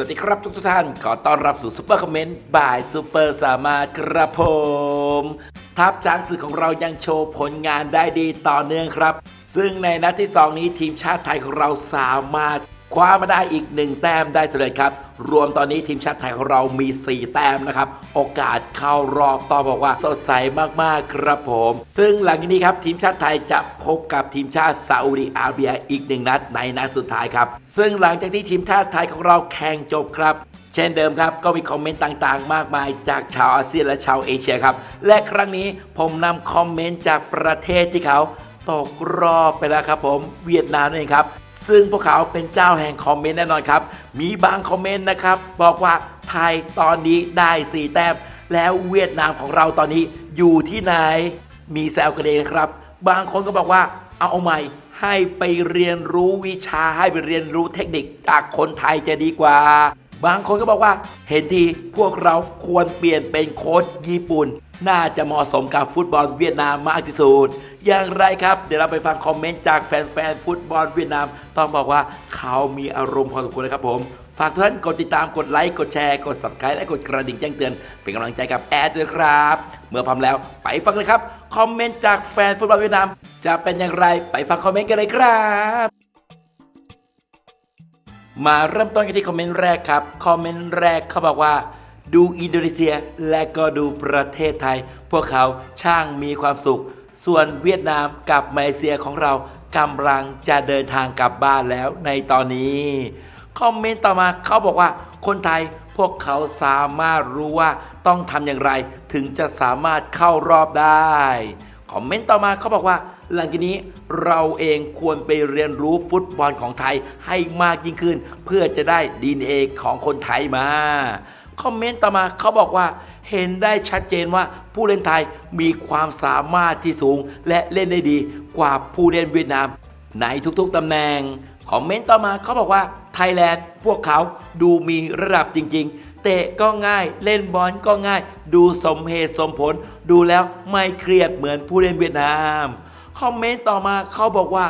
สวัสดีครับทุกทุกท่าน ขอต้อนรับสู่ซุปเปอร์คอมเมนต์บ่ายซุปเปอร์สามารถครับผมทัพช้างศึกของเรายังโชว์ผลงานได้ดีต่อเนื่องครับ ซึ่งในนัดที่ 2 นี้ทีมชาติไทยของเราสามารถคว้ามาได้อีกหนึ่งแต้มได้สำเร็จครับ รวมตอนนี้ทีมชาติไทยของเรามี 4 แต้มนะครับ โอกาสเข้ารอบต้องบอกว่าสดใสมากๆครับผม ซึ่งหลังจากนี้ครับทีมชาติไทยจะพบกับทีมชาติซาอุดิอาระเบียอีกหนึ่งนัดในนัดสุดท้ายครับ ซึ่งหลังจากที่ทีมชาติไทยของเราแข่งจบครับเช่นเดิมครับ ก็มีคอมเมนต์ต่างๆ มากมายจากชาวอาเซียนและชาวเอเชียครับ และครั้งนี้ผมนำคอมเมนต์จากประเทศที่เขา ตกรอบไปแล้วครับผม เวียดนามนั่นเองครับ ซึ่งพวกเขาเป็นเจ้าแห่งคอมเมนต์แน่นอนครับ มีบางคอมเมนต์นะครับ บอกว่าไทยตอนนี้ได้ 4 แต้ม แล้วเวียดนามของเราตอนนี้อยู่ที่ไหน มีแซวกันเองนะครับ บางคนก็บอกว่าเอาใหม่ให้ไปเรียนรู้วิชาให้ไปเรียนรู้เทคนิคจากคนไทยจะดีกว่า บางคนก็บอกว่า เห็นทีพวกเราควรเปลี่ยนเป็นโค้ชญี่ปุ่น น่าจะเหมาะสมกับฟุตบอลเวียดนามมากที่สุด อย่างไรครับ เดี๋ยวเราไปฟังคอมเมนต์จากแฟนๆฟุตบอลเวียดนาม ต้องบอกว่าเขามีอารมณ์พอสมควรเลยครับผม ฝากทุกท่านกดติดตามกดไลค์ กดแชร์ กด subscribe และกดกระดิ่งแจ้งเตือน เป็นกำลังใจกับแอดด้วยครับ เมื่อพร้อมแล้วไปฟังเลยครับ คอมเมนต์จากแฟนฟุตบอลเวียดนาม จะเป็นอย่างไรไปฟังคอมเมนต์กันเลยครับมาเริ่มต้นกันที่คอมเมนต์แรกครับ คอมเมนต์แรกเขาบอกว่า ดูอินโดนีเซียและก็ดูประเทศไทย พวกเขาช่างมีความสุข ส่วนเวียดนามกับมาเลเซียของเรากำลังจะเดินทางกลับบ้านแล้วในตอนนี้ คอมเมนต์ต่อมาเขาบอกว่าคนไทยพวกเขาสามารถรู้ว่าต้องทำอย่างไร ถึงจะสามารถเข้ารอบได้ คอมเมนต์ต่อมาเขาบอกว่า หลังจากนี้เราเองควรไปเรียนรู้ฟุตบอลของไทยให้มากยิ่งขึ้น เพื่อจะได้ดีเอของคนไทยมา คอมเมนต์ต่อมาเขาบอกว่าเห็นได้ชัดเจนว่าผู้เล่นไทยมีความสามารถที่สูง และเล่นได้ดีกว่าผู้เล่นเวียดนาม ในทุกๆตำแหน่งคอมเมนต์ต่อมาเขาบอกว่าไทยแลนด์พวกเขาดูมีระดับจริง ๆ เตะก็ง่ายเล่นบอลก็ง่าย ดูสมเหตุสมผล ดูแล้วไม่เครียดเหมือนผู้เล่นเวียดนาม คอมเมนต์ต่อมาเขาบอกว่า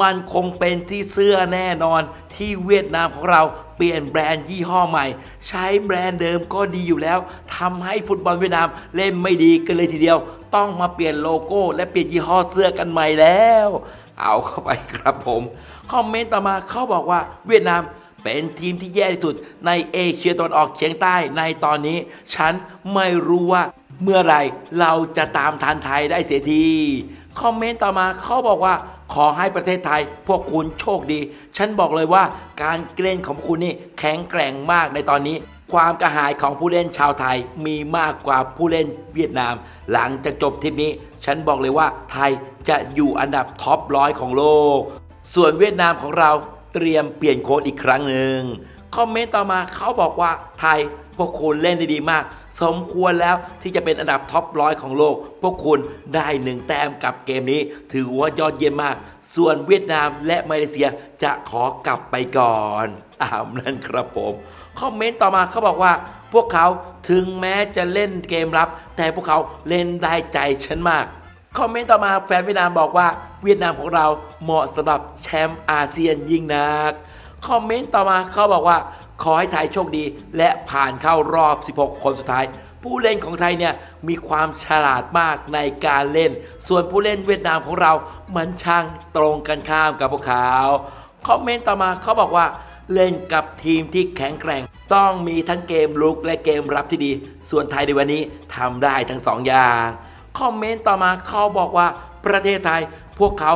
มันคงเป็นที่เสื้อแน่นอนที่เวียดนามของเราเปลี่ยนแบรนด์ยี่ห้อใหม่ ใช้แบรนด์เดิมก็ดีอยู่แล้วทำให้ฟุตบอลเวียดนามเล่นไม่ดีกันเลยทีเดียว ต้องมาเปลี่ยนโลโก้ และเปลี่ยนยี่ห้อเสื้อกันใหม่แล้ว เอาเข้าไปครับผมคอมเมนต์ต่อมาเขาบอกว่าเวียดนามเป็นทีมที่แย่ที่สุดในเอเชียตะวันออกเฉียงใต้ในตอนนี้ ฉันไม่รู้ว่าเมื่อไรเราจะตามทันไทยได้เสียที คอมเมนต์ต่อมาเขาบอกว่าขอให้ประเทศไทยพวกคุณโชคดี ฉันบอกเลยว่าการเล่นของคุณนี่แข็งแกร่งมากในตอนนี้ ความกระหายของผู้เล่นชาวไทยมีมากกว่าผู้เล่นเวียดนาม หลังจากจบทริปนี้ ฉันบอกเลยว่าไทยจะอยู่อันดับท็อปร้อยของโลก ส่วนเวียดนามของเราเตรียมเปลี่ยนโค้ดอีกครั้งหนึ่งคอมเมนต์ต่อมาเขาบอกว่าไทยพวกคุณเล่นได้ดีมาก สมควรแล้วที่จะเป็นอันดับท็อปร้อยของโลก พวกคุณได้หนึ่งแต้มกับเกมนี้ ถือว่ายอดเยี่ยมมาก ส่วนเวียดนามและมาเลเซียจะขอกลับไปก่อนตามนั้นครับผมคอมเมนต์ต่อมาเขาบอกว่า พวกเขาถึงแม้จะเล่นเกมรับ แต่พวกเขาเล่นได้ใจฉันมากคอมเมนต์ต่อมาแฟนเวียดนามบอกว่า เวียดนามของเราเหมาะสำหรับแชมป์อาเซียนยิ่งนักคอมเมนต์ต่อมาเขาบอกว่า ขอให้ไทยโชคดี และผ่านเข้ารอบ 16 คนสุดท้าย ผู้เล่นของไทยเนี่ยมีความฉลาดมากในการเล่น ส่วนผู้เล่นเวียดนามของเรามันช่างตรงกันข้ามกับพวกเขาคอมเมนต์ต่อมาเขาบอกว่าเล่นกับทีมที่แข็งแกร่ง ต้องมีทั้งเกมลุกและเกมรับที่ดี ส่วนไทยในวันนี้ทำได้ทั้งสองอย่าง คอมเมนต์ต่อมาเขาบอกว่าประเทศไทยพวกเขา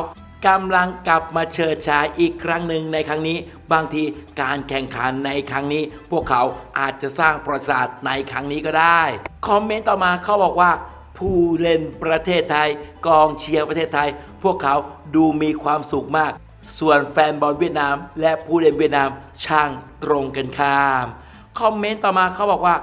กำลังกลับมาเชิดฉายอีกครั้งหนึ่งในครั้งนี้ บางทีการแข่งขันในครั้งนี้ พวกเขาอาจจะสร้างประวัติศาสตร์ในครั้งนี้ก็ได้ คอมเมนต์ต่อมาเขาบอกว่า ผู้เล่นประเทศไทย กองเชียร์ประเทศไทย พวกเขาดูมีความสุขมาก ส่วนแฟนบอลเวียดนาม และผู้เล่นเวียดนามช่างตรงกันข้าม คอมเมนต์ต่อมาเขาบอกว่า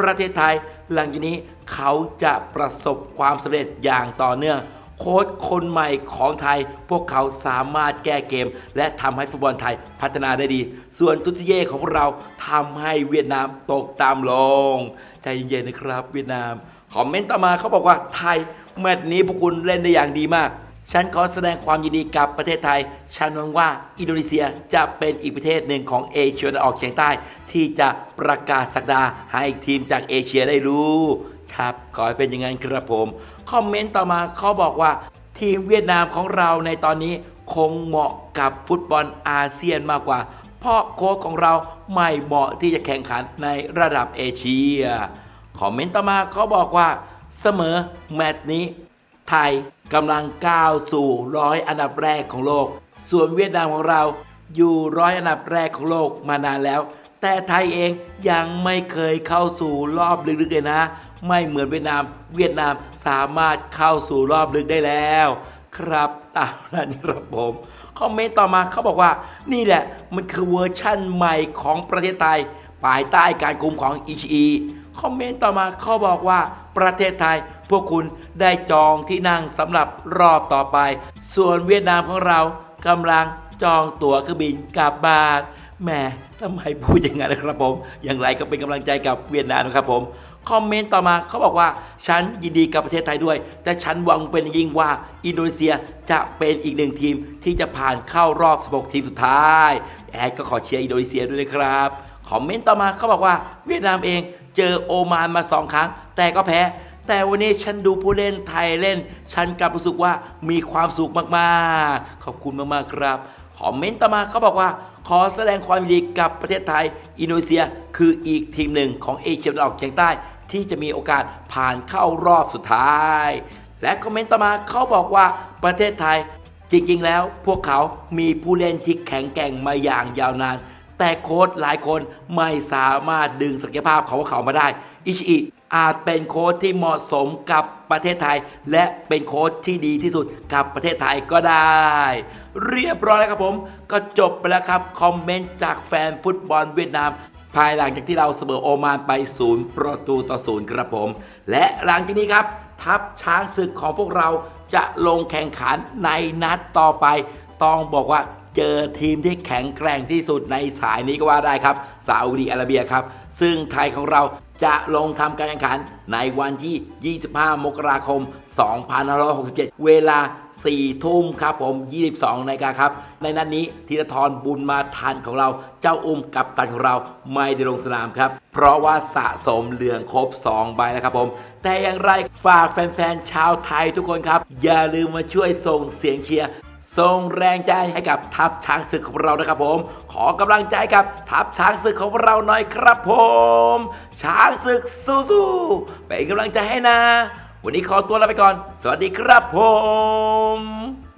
ประเทศไทย หลังจากนี้เขาจะประสบความสำเร็จอย่างต่อเนื่อง โค้ชคนใหม่ของไทย พวกเขาสามารถแก้เกม และทำให้ฟุตบอลไทยพัฒนาได้ดี ส่วนตุติเย่ของเราทำให้เวียดนามตกตามลง ใจเย็นๆนะครับ เวียดนาม คอมเมนต์ต่อมาเขาบอกว่าไทยแมตช์นี้พวกคุณเล่นได้อย่างดีมากฉันขอแสดงความยินดีกับประเทศไทย ฉันหวังว่าอินโดนีเซียจะเป็นอีกประเทศหนึ่งของเอเชียตะวันออกเฉียงใต้ ที่จะประกาศสักดาให้ทีมจากเอเชียได้รู้ ครับขอให้เป็นอย่างนั้นครับผม คอมเมนต์ต่อมาเขาบอกว่า ทีมเวียดนามของเราในตอนนี้คงเหมาะกับฟุตบอลอาเซียนมากกว่า เพราะโค้ชของเราไม่เหมาะที่จะแข่งขันในระดับเอเชีย คอมเมนต์ต่อมาเขาบอกว่า เสมอแมตช์นี้ ไทยกำลังก้าวสู่ร้อยอันดับแรกของโลก ส่วนเวียดนามของเราอยู่ร้อยอันดับแรกของโลกมานานแล้ว แต่ไทยเองยังไม่เคยเข้าสู่รอบลึกๆเลยนะ ไม่เหมือนเวียดนาม เวียดนามสามารถเข้าสู่รอบลึกได้แล้ว ครับตามนั้นครับผมคอมเมนต์ต่อมาเขาบอกว่านี่แหละมันคือเวอร์ชั่นใหม่ของประเทศไทยภายใต้การคุมของอิชิอิคอมเมนต์ต่อมาเขาบอกว่าประเทศไทย พวกคุณได้จองที่นั่งสำหรับรอบต่อไป ส่วนเวียดนามของเรากำลังจองตั๋วเครื่องบินกลับบ้าน แหมทำไมพูดอย่างนั้นนะครับผม อย่างไรก็เป็นกำลังใจกับเวียดนามนะครับผม คอมเมนต์ต่อมาเขาบอกว่า ฉันยินดีกับประเทศไทยด้วย แต่ฉันหวังเป็นยิ่งว่าอินโดนีเซียจะเป็นอีกหนึ่งทีมที่จะผ่านเข้ารอบ 16 ทีมสุดท้าย แอดก็ขอเชียร์อินโดนีเซียด้วยนะครับ คอมเมนต์ต่อมาเขาบอกว่า เวียดนามเองเจอโอมานมาสองครั้ง แต่ก็แพ้แต่วันนี้ฉันดูผู้เล่นไทยเล่น ฉันกลับรู้สึกว่ามีความสุขมาก ๆ ขอบคุณมาก ๆ ครับ คอมเมนต์ต่อมาเขาบอกว่า ขอแสดงความยินดีกับประเทศไทย อินโดนีเซียคืออีกทีมหนึ่งของเอเชียตะวันออกเฉียงใต้ ที่จะมีโอกาสผ่านเข้ารอบสุดท้าย และคอมเมนต์ต่อมาเขาบอกว่าประเทศไทยจริง ๆ แล้วพวกเขามีผู้เล่นที่แข็งแกร่งมาอย่างยาวนาน แต่โค้ชหลายคนไม่สามารถดึงศักยภาพของพวกเขามาได้ อิชิอิ อาจเป็นโค้ชที่เหมาะสมกับประเทศไทย และเป็นโค้ชที่ดีที่สุดกับประเทศไทยก็ได้ เรียบร้อยแล้วครับผม ก็จบไปแล้วครับ คอมเมนต์จากแฟนฟุตบอลเวียดนาม ภายหลังจากที่เราเสมอโอมานไปศูนย์ประตูต่อศูนย์ครับผม และหลังจากนี้ครับ ทัพช้างศึกของพวกเราจะลงแข่งขันในนัดต่อไป ต้องบอกว่า เจอทีมที่แข็งแกร่งที่สุดในสายนี้ก็ว่าได้ครับซาอุดีอาระเบียครับ ซึ่งไทยของเราจะลงทำการแข่งขันในวันที่ 25 มกราคม 2567 เวลา 4 ทุ่มครับผม 22นาฬิกาครับ ในนั้นนี้ธีรทรบุญมาทันของเรา เจ้าอุ้มกับตันของเราไม่ได้ลงสนามครับ เพราะว่าสะสมเหลืองครบ 2 ใบแล้วครับผม แต่อย่างไรฝากแฟนๆ ชาวไทยทุกคนครับ อย่าลืมมาช่วยส่งเสียงเชียร์ ส่งแรงใจให้กับทัพช้างศึกของเรานะครับผม ขอกำลังใจกับทัพช้างศึกของเราหน่อยครับผม ช้างศึกสู้ๆเป็นกำลังใจให้นะ วันนี้ขอตัวลาไปก่อน สวัสดีครับผม